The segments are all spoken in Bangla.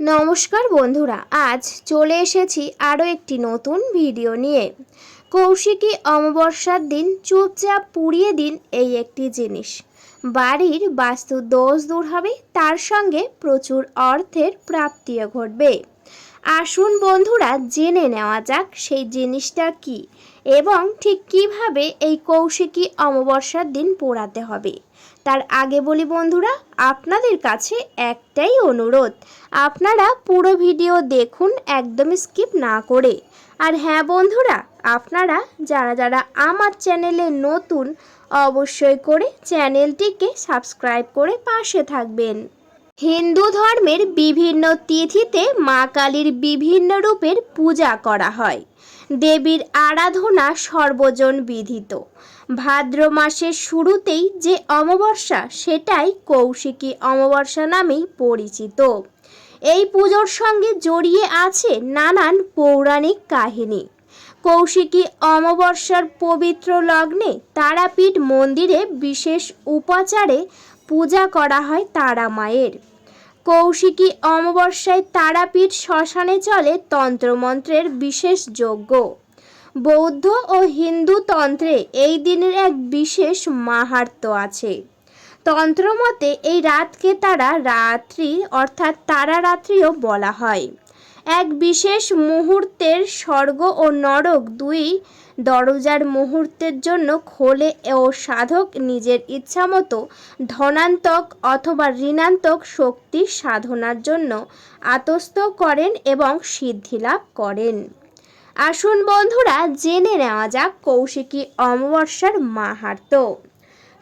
নমস্কার বন্ধুরা, আজ চলে এসেছি আরও একটি নতুন ভিডিও নিয়ে। কৌশিকী অমাবস্যার দিন চুপচাপ পুড়িয়ে দিন এই একটি জিনিস। বাড়ির বাস্তু দোষ দূর হবে, তার সঙ্গে প্রচুর অর্থের প্রাপ্তিও ঘটবে। আসুন বন্ধুরা, জেনে নেওয়া যাক সেই জিনিসটা কি এবং ঠিক কীভাবে এই কৌশিকী অমাবস্যার দিন পোড়াতে হবে। তার আগে বলি বন্ধুরা, আপনাদের কাছে একটাই অনুরোধ, আপনারা পুরো ভিডিও দেখুন, একদম স্কিপ না করে। আর হ্যাঁ বন্ধুরা, আপনারা যারা যারা আমার চ্যানেলে নতুন, অবশ্যই করে চ্যানেলটিকে সাবস্ক্রাইব করে পাশে থাকবেন। হিন্দু ধর্মের বিভিন্ন তিথিতে মা কালীর বিভিন্ন রূপের পূজা করা হয়। দেবীর আরাধনা সর্বজন বিধিত। ভাদ্র মাসের শুরুতেই যে অমাবস্যা, সেটাই কৌশিকী অমাবস্যা নামেই পরিচিত। এই পুজোর সঙ্গে জড়িয়ে আছে নানান পৌরাণিক কাহিনী। কৌশিকী অমাবস্যার পবিত্র লগ্নে তারাপীঠ মন্দিরে বিশেষ উপাচারে পূজা করা হয় তারা মায়ের। কৌশিকী অমাবস্যায় তারাপীঠ শ্মশানে চলে তন্ত্রমন্ত্রের বিশেষ যজ্ঞ। বৌদ্ধ ও হিন্দু তন্ত্রে এই দিনের এক বিশেষ মাহাত্ম্য আছে। তন্ত্রমতে এই রাতকে তারা রাত্রি অর্থাৎ তারা রাত্রিও বলা হয়। এক বিশেষ মুহূর্তের স্বর্গ ও নরক দুই দরজার মুহূর্তের জন্য খোলে ও সাধক নিজের ইচ্ছামতো ধনান্তক অথবা ঋণান্তক শক্তি সাধনার জন্য আতস্থ করেন এবং সিদ্ধিলাভ করেন। আসুন বন্ধুরা, জেনে নেওয়া যাক কৌশিকী অমাবস্যার মাহাত্ম্য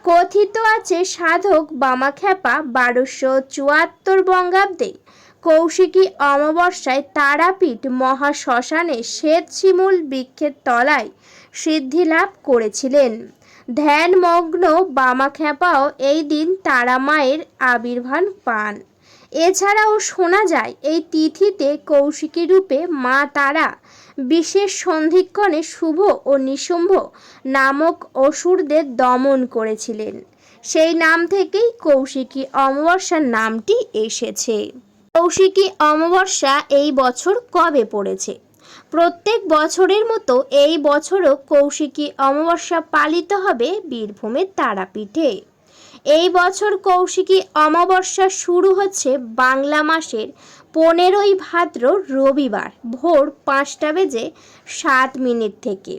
কথিত আছে, সাধক বামাখ্যাপা বারোশো চুয়াত্তর বঙ্গাব্দে কৌশিকী অমাবস্যায় তারাপীঠ মহাশ্মশানে শ্বেত শিমুল বৃক্ষের তলায় সিদ্ধিলাভ করেছিলেন। ধ্যানমগ্ন বামাখ্যাপাও এই দিন তারা মায়ের আবির্ভাব পান। এছাড়াও শোনা যায়, এই তিথিতে কৌশিকী রূপে মা তারা, বিশেষ সন্ধিক্ষণে শুভ ও নিশুম্ভ নামক অসুরদের দমন করেছিলেন। সেই নাম থেকেই কৌশিকী অমাবস্যার নামটি এসেছে। কৌশিকী অমাবস্যা এই বছর কবে পড়েছে? প্রত্যেক বছরের মতো এই বছরও কৌশিকী অমাবস্যা পালিত হবে বীরভূমের তারাপীঠে। এই বছর কৌশিকী অমাবস্যা শুরু হচ্ছে বাংলা মাসের পনেরোই ভাদ্র রবিবার ভোর পাঁচটা বেজে সাত মিনিট থেকে।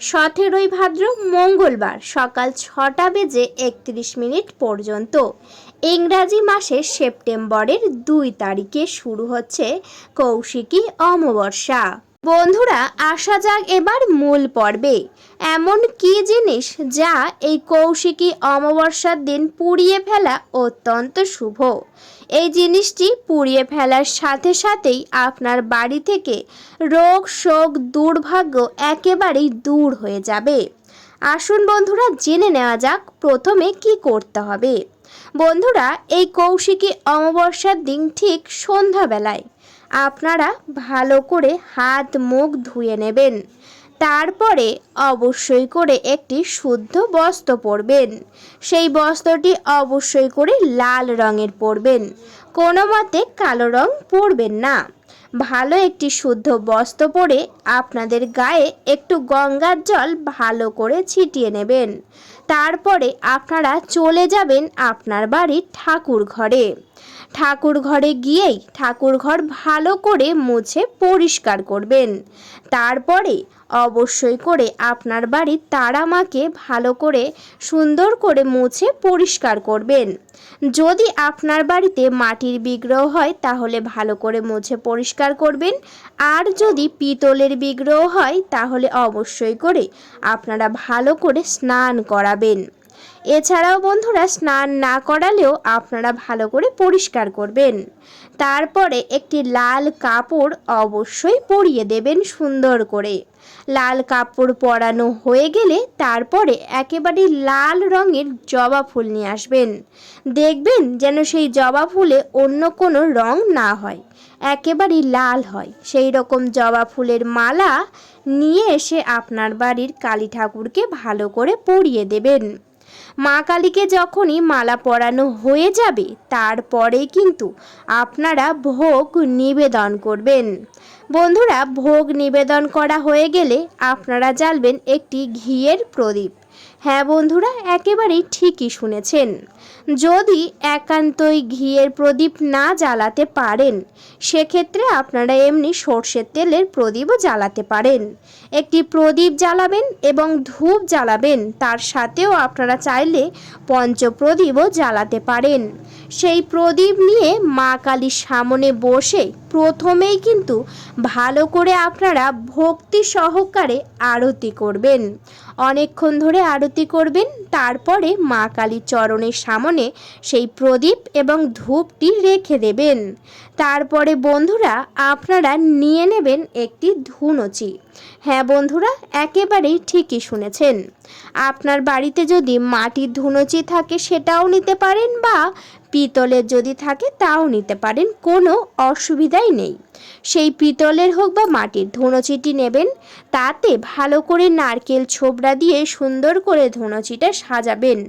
সতেরোই ভাদ্র মঙ্গলবার সকাল ছটা বেজে একত্রিশ মিনিট পর্যন্ত। ইংরাজি মাসের সেপ্টেম্বরের দুই তারিখে শুরু হচ্ছে কৌশিকী অমাবস্যা। বন্ধুরা, আসা যাক এবার মূল পর্বে। এমন কি জিনিস যা এই কৌশিকী অমাবস্যার দিন পুড়িয়ে ফেলা অত্যন্ত শুভ? এই জিনিসটি পুড়িয়ে ফেলার সাথে সাথেই আপনার বাড়ি থেকে রোগ, শোক, দুর্ভাগ্য একেবারেই দূর হয়ে যাবে। আসুন বন্ধুরা, জেনে নেওয়া যাক প্রথমে কি করতে হবে। বন্ধুরা, এই কৌশিকী অমাবস্যার দিন ঠিক সন্ধ্যাবেলায় আপনারা ভালো করে হাত, মুখ ধুয়ে নেবেন। তারপরে অবশ্যই করে একটি শুদ্ধ বস্ত্র পরবেন। সেই বস্ত্রটি অবশ্যই করে লাল রঙের পরবেন। কোনো মতে কালো রং পরবেন না। ভালো একটি শুদ্ধ বস্ত্র পরে আপনাদের গায়ে একটু গঙ্গার জল ভালো করে ছিটিয়ে নেবেন। তারপরে আপনারা চলে যাবেন আপনার বাড়ির ঠাকুর ঘরে ঠাকুর ঘরে গিয়েই ঠাকুর ঘর ভালো করে মুছে পরিষ্কার করবেন। তারপরে অবশ্যই করে আপনার বাড়ির তারা মাকে ভালো করে সুন্দর করে মুছে পরিষ্কার করবেন। যদি আপনার বাড়িতে মাটির বিগ্রহ হয় তাহলে ভালো করে মুছে পরিষ্কার করবেন। আর যদি পিতলের বিগ্রহ হয় তাহলে অবশ্যই করে আপনারা ভালো করে স্নান করাবেন। এছাড়াও বন্ধুরা, স্নান না করালেও আপনারা ভালো করে পরিষ্কার করবেন। তারপরে একটি লাল কাপড় অবশ্যই পরিয়ে দেবেন সুন্দর করে। লাল কাপড় পরানো হয়ে গেলে তারপরে একেবারে লাল রঙের জবা ফুল নিয়ে আসবেন। দেখবেন যেন সেই জবা ফুলে অন্য কোনো রং না হয়, একেবারেই লাল হয়। সেই রকম জবা ফুলের মালা নিয়ে এসে আপনার বাড়ির কালী ঠাকুরকে ভালো করে পরিয়ে দেবেন। মা কালীকে যখনই মালা পরানো হয়ে যাবে, তারপরে কিন্তু আপনারা ভোগ নিবেদন করবেন। বন্ধুরা, ভোগ নিবেদন করা হয়ে গেলে আপনারা জ্বালবেন একটি ঘিয়ের প্রদীপ। হ্যাঁ বন্ধুরা, একেবারেই ঠিকই শুনেছেন। যদি একান্তই ঘিয়ের প্রদীপ না জ্বালাতে পারেন, সেক্ষেত্রে আপনারা এমনি সর্ষের তেলের প্রদীপও জ্বালাতে পারেন। একটি প্রদীপ জ্বালাবেন এবং ধূপ জ্বালাবেন, তার সাথেও আপনারা চাইলে পঞ্চপ্রদীপও জ্বালাতে পারেন। সেই প্রদীপ নিয়ে মা কালীর সামনে বসে প্রথমেই কিন্তু ভালো করে আপনারা ভক্তি সহকারে আরতি করবেন। অনেকক্ষণ ধরে আরতি করবেন, তারপরে মা কালীর চরণের সামনে সেই প্রদীপ এবং ধূপটি রেখে দেবেন। তারপরে বন্ধুরা, আপনারা নিয়ে নেবেন একটি ধুনুচি। হ্যাঁ বন্ধুরা, একেবারেই ঠিকই শুনেছেন। আপনার বাড়িতে যদি মাটির ধুনুচি থাকে, সেটাও নিতে পারেন বা পিতলের যদি থাকে, তাও নিতে পারেন, কোনো অসুবিধাই নেই। সেই পিতলের হোক বা মাটির, ধুনুচিটি নেবেন, তাতে ভালো করে নারকেল ছোবড়া দিয়ে সুন্দর করে ধুনুচিটা সাজাবেন।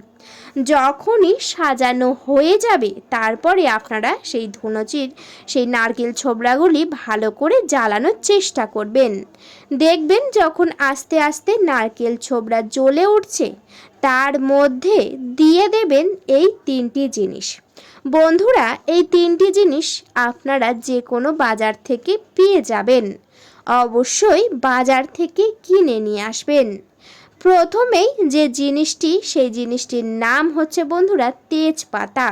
যখনই সাজানো হয়ে যাবে, তারপরে আপনারা সেই ধুনুচির, সেই নারকেল ছোবড়াগুলি ভালো করে জ্বালানোর চেষ্টা করবেন। দেখবেন যখন আস্তে আস্তে নারকেল ছোবড়া জ্বলে উঠছে, তার মধ্যে দিয়ে দেবেন এই তিনটি জিনিস। বন্ধুরা, এই তিনটি জিনিস আপনারা যে কোনো বাজার থেকে পেয়ে যাবেন। অবশ্যই বাজার থেকে কিনে নিয়ে আসবেন। প্রথমেই যে জিনিসটি, সেই জিনিসটির নাম হচ্ছে বন্ধুরা তেজপাতা।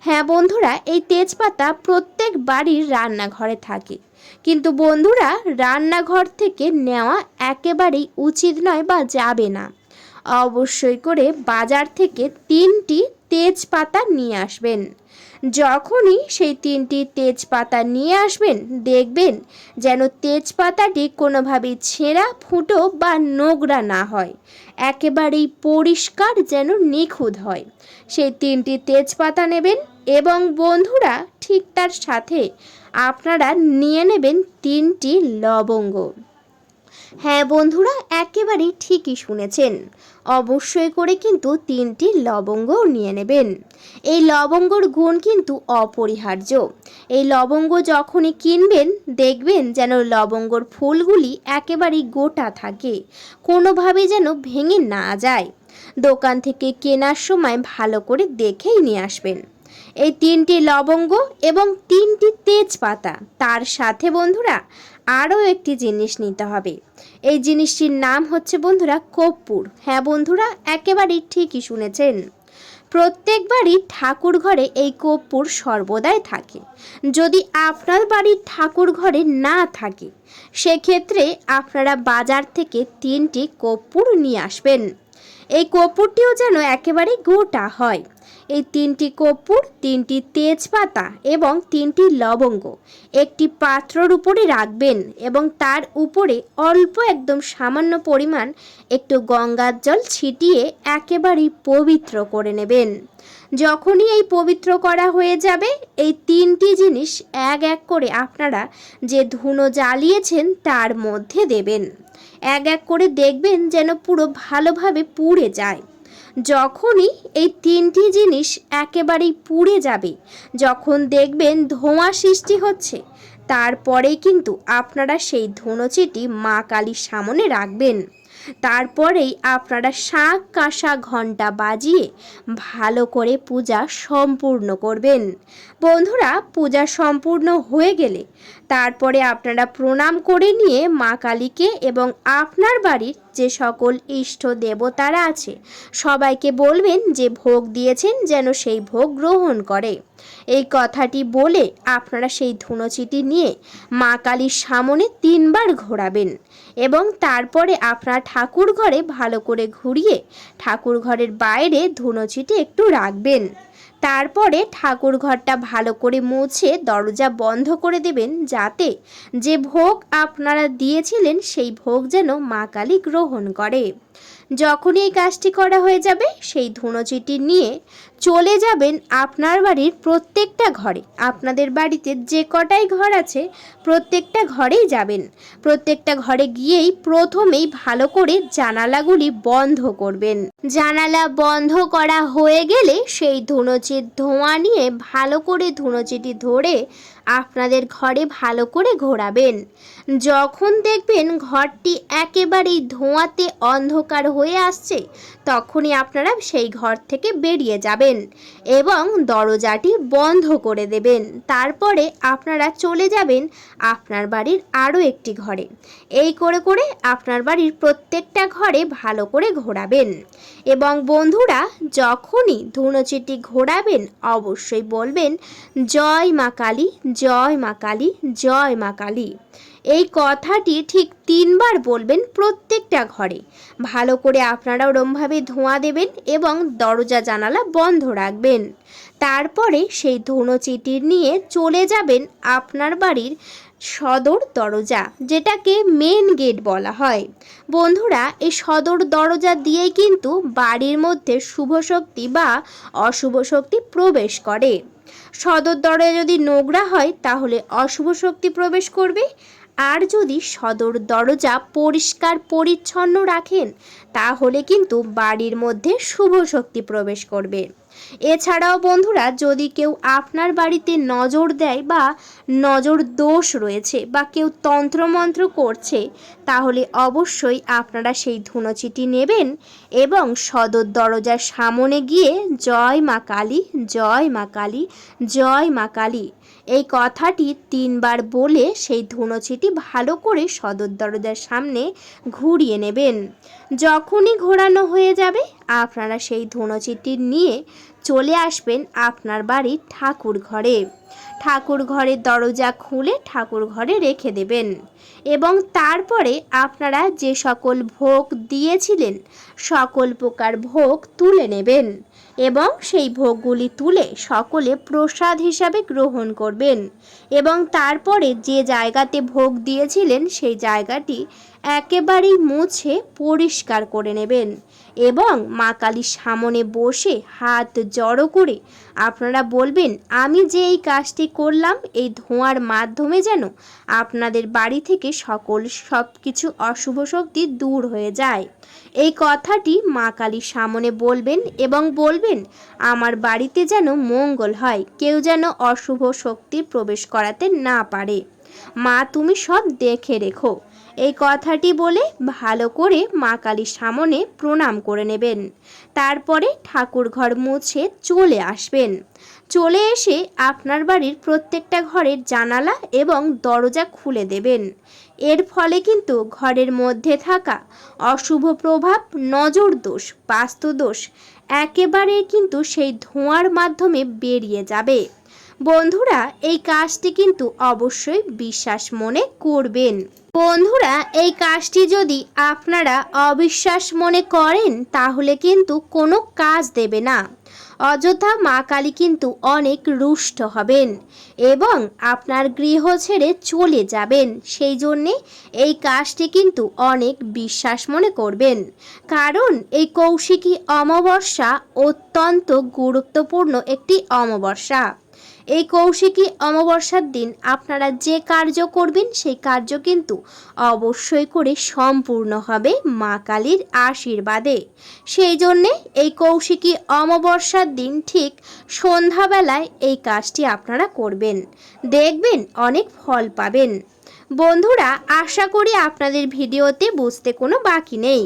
হ্যাঁ বন্ধুরা, এই তেজপাতা প্রত্যেক বাড়ির রান্নাঘরে থাকে। কিন্তু বন্ধুরা, রান্নাঘর থেকে নেওয়া একেবারেই উচিত নয় বা যাবে না। অবশ্যই করে বাজার থেকে তিনটি তেজপাতা নিয়ে আসবেন। যখনই সেই তিনটি তেজপাতা নিয়ে আসবেন, দেখবেন যেন তেজপাতাটি কোনোভাবেই ছেঁড়া, ফুটো বা নোংরা না হয়। একেবারেই পরিষ্কার যেন নিখুঁত হয়। সেই তিনটি তেজপাতা নেবেন এবং বন্ধুরা, ঠিক তার সাথে আপনারা নিয়ে নেবেন তিনটি লবঙ্গ। হ্যাঁ বন্ধুরা একেবারেই ঠিকই শুনেছেন। অবশ্যই করে কিন্তু তিনটি লবঙ্গ নিয়ে নেবেন। এই লবঙ্গর গুণ কিন্তু অপরিহার্য। এই লবঙ্গ যখনই কিনবেন, দেখবেন যেন লবঙ্গর ফুলগুলি একেবারেই গোটা থাকে কোনোভাবে যেন ভেঙে না যায়। দোকান থেকে কেনার সময় ভালো করে দেখেই নিয়ে আসবেন। এই তিনটি লবঙ্গ এবং তিনটি তেজপাতা, তার সাথে বন্ধুরা আরও একটি জিনিস নিতে হবে। এই জিনিসটির নাম হচ্ছে বন্ধুরা কর্পূর। হ্যাঁ বন্ধুরা, একেবারেই ঠিকই শুনেছেন। প্রত্যেকবারই ঠাকুর ঘরে এই কর্পূর সর্বদাই থাকে। যদি আপনার বাড়ির ঠাকুর ঘরে না থাকে, সেক্ষেত্রে আপনারা বাজার থেকে তিনটি কর্পূর নিয়ে আসবেন। এই কর্পূরটিও যেন একেবারে গোটা হয়। এই তিনটি কর্পূর, তিনটি তেজপাতা এবং তিনটি লবঙ্গ একটি পাত্রর উপরে রাখবেন এবং তার উপরে অল্প একদম সামান্য পরিমাণ একটু গঙ্গার জল ছিটিয়ে একেবারেই পবিত্র করে নেবেন। যখনই এই পবিত্র করা হয়ে যাবে, এই তিনটি জিনিস এক এক করে আপনারা যে ধুনো জ্বালিয়েছেন তার মধ্যে দেবেন। এক এক করে দেখবেন যেন পুরো ভালোভাবে পুড়ে যায়। যখনই এই তিনটি জিনিস একেবারেই পুড়ে যাবে, যখন দেখবেন ধোঁয়া সৃষ্টি হচ্ছে তারপরেই কিন্তু আপনারা সেই ধুনোচিটি মা কালীর সামনে রাখবেন। তারপরেই আপনারা শাঁখ কাঁসা ঘণ্টা বাজিয়ে ভালো করে পূজা সম্পূর্ণ করবেন। বন্ধুরা, পূজা সম্পূর্ণ হয়ে গেলে তারপরে আপনারা প্রণাম করে নিয়ে মা কালীকে এবং আপনার বাড়ির যে সকল ইষ্ট দেবতারা আছে, সবাইকে বলবেন যে ভোগ দিয়েছেন যেন সেই ভোগ গ্রহণ করে। এই কথাটি বলে আপনারা সেই ধুনোচিটি নিয়ে মা কালীর সামনে তিনবার ঘোরাবেন এবং তারপরে আপনার ঠাকুর ঘরে ভালো করে ঘুরিয়ে ঠাকুর ঘরের বাইরে ধুনোচিটি একটু রাখবেন। তারপরে ঠাকুর ঘরটা ভালো করে মুছে দরজা বন্ধ করে দেবেন যাতে যে ভোগ আপনারা দিয়েছিলেন সেই ভোগ যেন মা কালী গ্রহণ করে। যখনই এই কাজটি করা হয়ে যাবে, সেই ধুনোচিটি নিয়ে চলে যাবেন আপনার বাড়ির প্রত্যেকটা ঘরে। আপনাদের বাড়িতে যে কটাই ঘর আছে, প্রত্যেকটা ঘরেই যাবেন। প্রত্যেকটা ঘরে গিয়েই প্রথমেই ভালো করে জানালাগুলি বন্ধ করবেন। জানালা বন্ধ করা হয়ে গেলে সেই ধুনোচির ধোঁয়া নিয়ে ভালো করে ধুনোচিটি ধরে আপনাদের ঘরে ভালো করে ঘোরাবেন। যখন দেখবেন ঘরটি একেবারেই ধোঁয়াতে অন্ধকার হয়ে আসছে, তখনই আপনারা সেই ঘর থেকে বেরিয়ে যাবেন এবং দরজাটি বন্ধ করে দেবেন। তারপরে আপনারা চলে যাবেন আপনার বাড়ির আরও একটি ঘরে। এই করে করে আপনার বাড়ির প্রত্যেকটা ঘরে ভালো করে ঘোরাবেন। এবং বন্ধুরা, যখনই ধুনোচিটি ঘোরাবেন, অবশ্যই বলবেন, জয় মা কালী, জয় মা কালী, জয় মা কালী। এই কথাটি ঠিক তিনবার বলবেন প্রত্যেকটা ঘরে। ভালো করে আপনারা ওরমভাবে ধোঁয়া দেবেন এবং দরজা, জানালা বন্ধ রাখবেন। তারপরে সেই ধুনোচিটি নিয়ে চলে যাবেন আপনার বাড়ির সদর দরজা, যেটাকে মেন গেট বলা হয়। বন্ধুরা, এই সদর দরজা দিয়েই কিন্তু বাড়ির মধ্যে শুভ শক্তি বা অশুভ শক্তি প্রবেশ করে। সদর দরজা যদি নোংরা হয়, তাহলে অশুভ শক্তি প্রবেশ করবে। আর যদি সদর দরজা পরিষ্কার, পরিচ্ছন্ন রাখেন, তাহলে কিন্তু বাড়ির মধ্যে শুভ শক্তি প্রবেশ করবে। এছাড়াও বন্ধুরা, যদি কেউ আপনার বাড়িতে নজর দেয় বা নজর দোষ রয়েছে বা কেউ তন্ত্রমন্ত্র করছে, তাহলে অবশ্যই আপনারা সেই ধুনোচিটি নেবেন এবং সদর দরজার সামনে গিয়ে, জয় মা কালী, জয় মা কালী, জয় মা কালী এই কথাটি তিনবার বলে সেই ধুনোচিটি ভালো করে সদর দরজার সামনে ঘুরিয়ে নেবেন। যখনই ঘোরানো হয়ে যাবে আপনারা সেই ধুনোচিটি নিয়ে চলে আসবেন আপনার বাড়ির ঠাকুর ঘরে। ঠাকুর ঘরের দরজা খুলে ঠাকুর ঘরে রেখে দেবেন। এবং তারপরে আপনারা যে সকল ভোগ দিয়েছিলেন, সকল প্রকার ভোগ তুলে নেবেন এবং সেই ভোগগুলি তুলে সকলে প্রসাদ হিসাবে গ্রহণ করবেন। এবং তারপরে যে জায়গাতে ভোগ দিয়েছিলেন, সেই জায়গাটি একেবারেই মুছে পরিষ্কার করে নেবেন এবং মা কালীর সামনে বসে হাত জড়ো করে আপনারা বলবেন, আমি যে এই কাজটি করলাম, এই ধোঁয়ার মাধ্যমে যেন আপনাদের বাড়ি থেকে সকল সব কিছু অশুভ শক্তি দূর হয়ে যায়। এই কথাটি মা কালীর সামনে বলবেন এবং বলবেন, আমার বাড়িতে যেন মঙ্গল হয়, কেউ যেন অশুভ শক্তি প্রবেশ করাতে না পারে। মা, তুমি সব দেখে রেখো। এই কথাটি বলে ভালো করে মা কালীর সামনে প্রণাম করে নেবেন। তারপরে ঠাকুর ঘর মুছে চলে আসবেন। চলে এসে আপনার বাড়ির প্রত্যেকটা ঘরের জানালা এবং দরজা খুলে দেবেন। এর ফলে কিন্তু ঘরের মধ্যে থাকা অশুভ প্রভাব, নজর দোষ, বাস্তু দোষ একেবারে কিন্তু সেই ধোঁয়ার মাধ্যমে বেরিয়ে যাবে। বন্ধুরা, এই কাজটি কিন্তু অবশ্যই বিশ্বাস মনে করবেন। বন্ধুরা, এই কাজটি যদি আপনারা অবিশ্বাস মনে করেন, তাহলে কিন্তু কোনো কাজ দেবে না। অযোধ্যা মা কালী কিন্তু অনেক রুষ্ট হবেন এবং আপনার গৃহ ছেড়ে চলে যাবেন। সেই জন্যে এই কাজটি কিন্তু অনেক বিশ্বাস মনে করবেন। কারণ এই কৌশিকী অমাবস্যা অত্যন্ত গুরুত্বপূর্ণ একটি অমাবস্যা। এই কৌশিকী অমাবস্যার দিন আপনারা যে কার্য করবেন, সেই কার্য কিন্তু অবশ্যই করে সম্পূর্ণ হবে মা কালীর আশীর্বাদে। সেই জন্যে এই কৌশিকী অমাবস্যার দিন ঠিক সন্ধ্যাবেলায় এই কাজটি আপনারা করবেন। দেখবেন অনেক ফল পাবেন। বন্ধুরা, আশা করি আপনাদের ভিডিওতে বুঝতে কোনো বাকি নেই।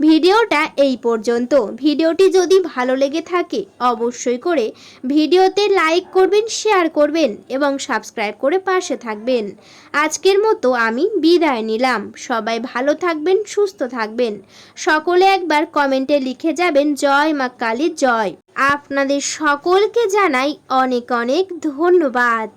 ভিডিওটা এই পর্যন্ত। ভিডিওটি যদি ভালো লেগে থাকে, অবশ্যই করে ভিডিওতে লাইক করবেন, শেয়ার করবেন এবং সাবস্ক্রাইব করে পাশে থাকবেন। আজকের মতো আমি বিদায় নিলাম। সবাই ভালো থাকবেন, সুস্থ থাকবেন। সকলে একবার কমেন্টে লিখে যাবেন, জয় মা কালী, জয়। আপনাদের সকলকে জানাই অনেক অনেক ধন্যবাদ।